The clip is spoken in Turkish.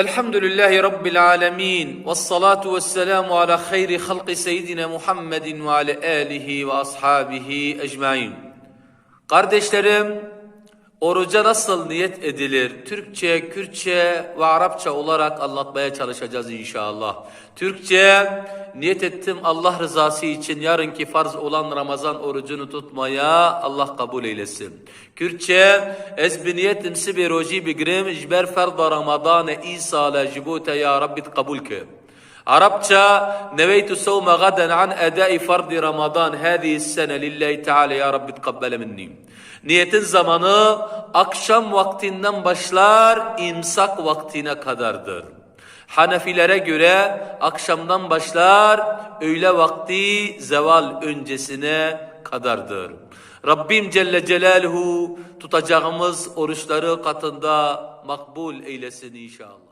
Elhamdülillahi Rabbil alemin. Ve salatu ve selamu ala hayri halqi seyyidina Muhammedin ve ala alihi ve ashabihi ecmain. Kardeşlerim, oruca nasıl niyet edilir? Türkçe, Kürtçe ve Arapça olarak anlatmaya çalışacağız inşallah. Türkçe, niyet ettim Allah rızası için yarınki farz olan Ramazan orucunu tutmaya Allah kabul eylesin. Kürtçe, ez bi niyetim si bi roji bigrim jber ferda Ramazan İsa la jibute ya Rabbi kabul ke. Arapça neveytu savme gaden an edai fardi Ramazan hadihi sene lillahi teala ya Rabbi tkabbele minni. Niyetin zamanı akşam vaktinden başlar imsak vaktine kadardır. Hanefilere göre akşamdan başlar öğle vakti zeval öncesine kadardır. Rabbim Celle Celaluhu tutacağımız oruçları katında makbul eylesin inşallah.